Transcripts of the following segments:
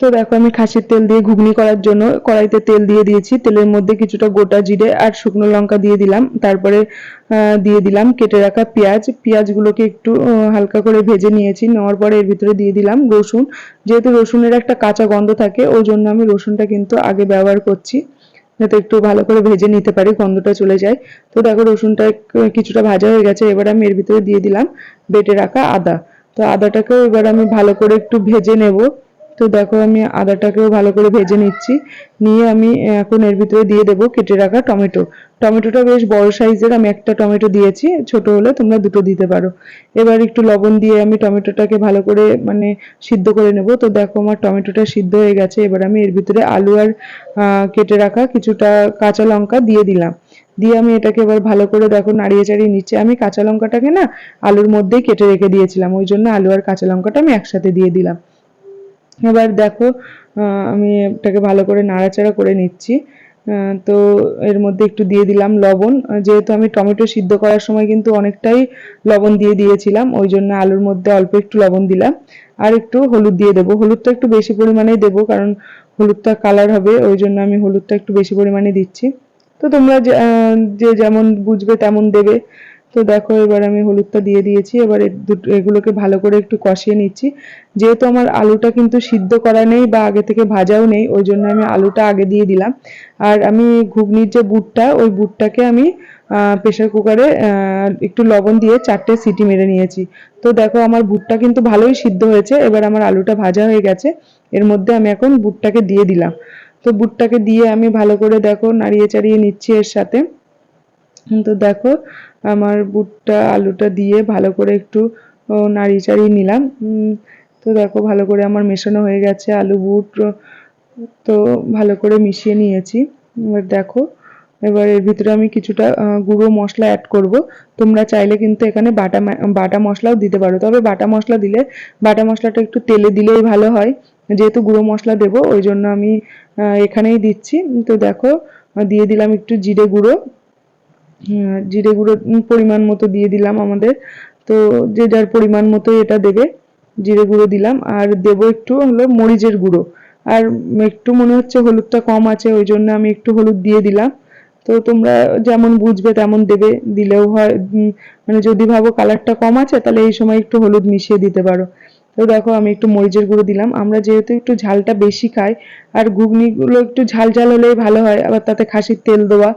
তো দেখো আমি খাসির তেল দিয়ে ঘুগনি করার জন্য কড়াইতে তেল দিয়ে দিয়েছি। তেলের মধ্যে কিছুটা গোটা জিরে আর শুকনো লঙ্কা দিয়ে দিলাম। তারপরে দিয়ে দিলাম কেটে রাখা পেঁয়াজ। পেঁয়াজগুলোকে একটু হালকা করে ভেজে নিয়েছি। নেওয়ার পরে এর ভিতরে দিয়ে দিলাম রসুন। যেহেতু রসুনের একটা কাঁচা গন্ধ থাকে, ওই জন্য আমি রসুনটা কিন্তু আগে ব্যবহার করছি। যাতে একটু ভালো করে ভেজে নিতে পারি, গন্ধটা চলে যায়। তো দেখো রসুনটা কিছুটা ভাজা হয়ে গেছে। এবার আমি এর ভিতরে দিয়ে দিলাম বেটে রাখা আদা। তো আদাটাকেও এবার আমি ভালো করে একটু ভেজে নেব। তো দেখো আমি আদাটাকেও ভালো করে ভেজে নিচ্ছি। নিয়ে আমি এখন এর ভিতরে দিয়ে দেবো কেটে রাখা টমেটো। টমেটোটা বেশ বড় সাইজের, আমি একটা টমেটো দিয়েছি, ছোট হলে তোমরা দুটো দিতে পারো। এবার একটু লবণ দিয়ে আমি টমেটোটাকে ভালো করে মানে সিদ্ধ করে নেব। তো দেখো আমার টমেটোটা সিদ্ধ হয়ে গেছে, এবার আমি এর ভিতরে আলু আর কেটে রাখা কিছুটা কাঁচা লঙ্কা দিয়ে দিলাম। দিয়ে আমি এটাকে এবার ভালো করে দেখো নাড়িয়ে চাড়িয়ে নিচ্ছে। আমি কাঁচা লঙ্কাটাকে না, আলুর মধ্যেই কেটে রেখে দিয়েছিলাম, ওই জন্য আলু আর কাঁচা লঙ্কাটা আমি একসাথে দিয়ে দিলাম। এবার দেখো আমি এটাকে ভালো করে নাড়াচাড়া করে নিচ্ছি। তো এর মধ্যে একটু দিয়ে দিলাম লবণ। যেহেতু আমি টমেটো সিদ্ধ করার সময় কিন্তু অনেকটাই লবণ দিয়ে দিয়েছিলাম, ওই জন্য আলুর মধ্যে অল্প একটু লবণ দিলাম। আর একটু হলুদ দিয়ে দেবো। হলুদটা একটু বেশি পরিমাণেই দেবো, কারণ হলুদটা কালার হবে, ওই জন্য আমি হলুদটা একটু বেশি পরিমাণে দিচ্ছি। তো তোমরা যে যেমন বুঝবে তেমন দেবে। তো দেখো, এবার আমি হলুদটা দিয়ে দিয়েছি। এবার এগুলোকে ভালো করে একটু কষিয়ে নিচ্ছি। যেহেতু আমার আলুটা কিন্তু সিদ্ধ করা নেই বা আগে থেকে ভাজাও নেই, ওই জন্য আমি আলুটা আগে দিয়ে দিলাম। আর আমি ঘুগনির যে বুটটা, ওই বুটটাকে আমি প্রেশার কুকারে একটু লবণ দিয়ে চারটে সিটি মেরে নিয়েছি। তো দেখো, আমার বুটটা কিন্তু ভালোই সিদ্ধ হয়েছে। এবার আমার আলুটা ভাজা হয়ে গেছে। এর মধ্যে আমি এখন বুটটাকে দিয়ে দিলাম। তো বুটটাকে দিয়ে আমি ভালো করে দেখো, নাড়িয়ে চাড়িয়ে নিচ্ছি এর সাথে। তো দেখো আমার বুটটা, আলুটা দিয়ে ভালো করে একটু নাড়িয়ে চাড়িয়ে নিলাম। তো দেখো ভালো করে আমার মেশানো হয়ে গেছে আলু, বুট তো ভালো করে মিশিয়ে নিয়েছি। এবার দেখো, এবার এর ভিতরে আমি কিছুটা গুঁড়ো মশলা অ্যাড করব। তোমরা চাইলে কিন্তু এখানে বাটা বাটা মশলাও দিতে পারো। তবে বাটা মশলা দিলে, বাটা মশলাটা একটু তেলে দিলেই ভালো হয়। যেহেতু গুঁড়ো মশলা দেবো, ওই জন্য আমি এখানেই দিচ্ছি। তো দেখো, দিয়ে দিলাম একটু জিরে গুঁড়ো। জিরে গুঁড়ো পরিমাণ মতো দিয়ে দিলাম আমাদের। তো যে যার পরিমাণ মতো এটা দেবে, জিরে গুঁড়ো দিলাম। আর দেবো একটু হলো মরিচের গুঁড়ো। আর একটু মনে হচ্ছে হলুদটা কম আছে, ওই জন্য আমি একটু হলুদ দিয়ে দিলাম। তো তোমরা যেমন বুঝবে তেমন দেবে, দিলেও হয় মানে যদি ভাবো কালারটা কম আছে, তাহলে এই সময় একটু হলুদ মিশিয়ে দিতে পারো। তো দেখো আমি একটু মরিচের গুঁড়ো দিলাম। আমরা যেহেতু একটু ঝালটা বেশি খাই, আর ঘুগনিগুলো একটু ঝাল ঝাল হলেই ভালো হয়, আবার তাতে খাসির তেল দেওয়া।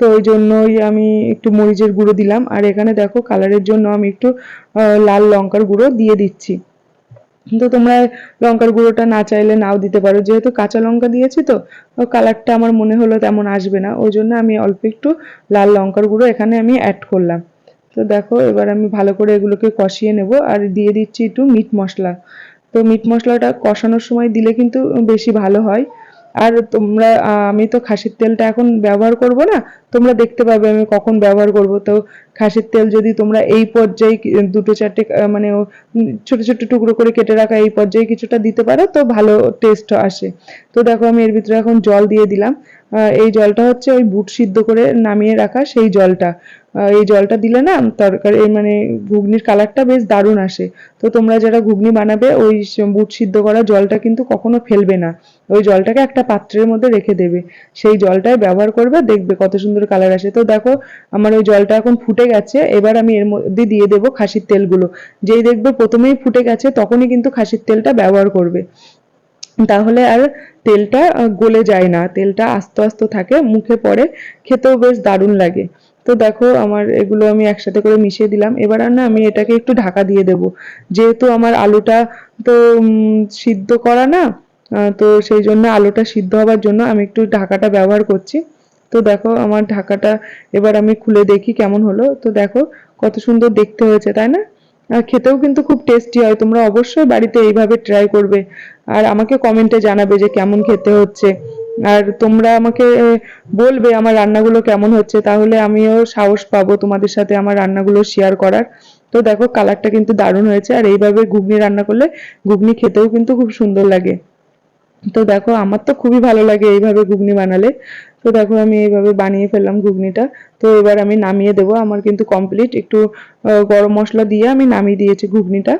তো ওই জন্যই আমি একটু মরিচের গুঁড়ো দিলাম। আর এখানে দেখো কালারের জন্য আমি একটু লাল লঙ্কার গুঁড়ো দিয়ে দিচ্ছি। তো তোমরা লঙ্কার গুঁড়োটা না চাইলে নাও দিতে পারো। যেহেতু কাঁচা লঙ্কা দিয়েছি তো কালারটা আমার মনে হলো তেমন আসবে না। ওই জন্য আমি অল্প একটু লাল লঙ্কার গুঁড়ো এখানে আমি অ্যাড করলাম। তো দেখো এবার আমি ভালো করে এগুলোকে কষিয়ে নেব। আর দিয়ে দিচ্ছি একটু মিট মশলা। তো মিট মশলাটা কষানোর সময় দিলে কিন্তু বেশি ভালো হয়। আর তোমরা আমি তো খাসির তেলটা এখন ব্যবহার করব না, তোমরা দেখতে পাবে আমি কখন ব্যবহার করব। তো খাসির তেল যদি তোমরা এই পর্যায়ে দুটো চারটে মানে ছোট ছোট টুকরো করে কেটে রাখা এই পর্যায়ে কিছুটা দিতে পারো, তো ভালো টেস্ট আসে। তো দেখো আমি এর ভিতরে এখন জল দিয়ে দিলাম। এই জলটা হচ্ছে ওই বুট সিদ্ধ করে নামিয়ে রাখা সেই জলটা। এই জলটা দিলে না তরকারি মানে ঘুগনির কালারটা বেশ দারুণ আসে। তো তোমরা যারা ঘুগনি বানাবে, ওই বুট সিদ্ধ করা জলটা কিন্তু কখনো ফেলবে না। ওই জলটাকে একটা পাত্রের মধ্যে রেখে দেবে। সেই জলটাই ব্যবহার করবে, দেখবে কত সুন্দর কালার আসে। তো দেখো, আমার ওই জলটা এখন ফুটে গেছে। এবার আমি এর মধ্যে দিয়ে দেবো খাসির তেলগুলো। যেই দেখবে প্রথমেই ফুটে গেছে, তখনই কিন্তু খাসির তেলটা ব্যবহার করবে। তাহলে আর তেলটা গলে যায় না। তেলটা আস্তে আস্তে থাকে, মুখে পড়ে, খেতেও বেশ দারুণ লাগে। তো দেখো আমার এগুলো আমি একসাথে করে মিশিয়ে দিলাম। এবার আর না আমি এটাকে একটু ঢাকা দিয়ে দেব। যেহেতু আমার আলুটা তো সিদ্ধ করা না তো সেই জন্য আলুটা সিদ্ধ হওয়ার জন্য আমি একটু ঢাকাটা ব্যবহার করছি। তো দেখো আমার ঢাকাটা এবার আমি খুলে দেখি কেমন হলো। তো দেখো কত সুন্দর দেখতে হয়েছে, তাই না? আর খেতেও কিন্তু খুব টেস্টি হয়, তোমরা অবশ্যই বাড়িতে এইভাবে ট্রাই করবে। আর আমাকে কমেন্টে জানাবে যে কেমন খেতে হচ্ছে। আর তোমরা আমাকে বলবে আমার রান্নাগুলো কেমন হচ্ছে, তাহলে আমিও সাহস পাবো তোমাদের সাথে আমার রান্নাগুলো শেয়ার করার। তো দেখো কালারটা কিন্তু দারুণ হয়েছে, আর এইভাবে ঘুগনি রান্না করলে ঘুগনি খেতেও কিন্তু খুব সুন্দর লাগে। তো দেখো, আমার তো খুবই ভালো লাগে এইভাবে ঘুগনি বানালে। তো দেখো, আমি এইভাবে বানিয়ে ফেললাম ঘুগনিটা। তো এবার আমি নামিয়ে দেবো, আমার কিন্তু কমপ্লিট একটু গরম মশলা দিয়ে আমি নামিয়ে দিয়েছি ঘুগনিটা।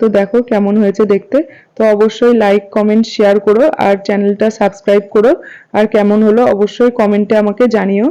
তো দেখো কেমন হয়েছে দেখতে। তো অবশ্যই লাইক কমেন্ট শেয়ার করো আর চ্যানেলটা সাবস্ক্রাইব করো। আর কেমন হলো অবশ্যই কমেন্টে আমাকে জানিও।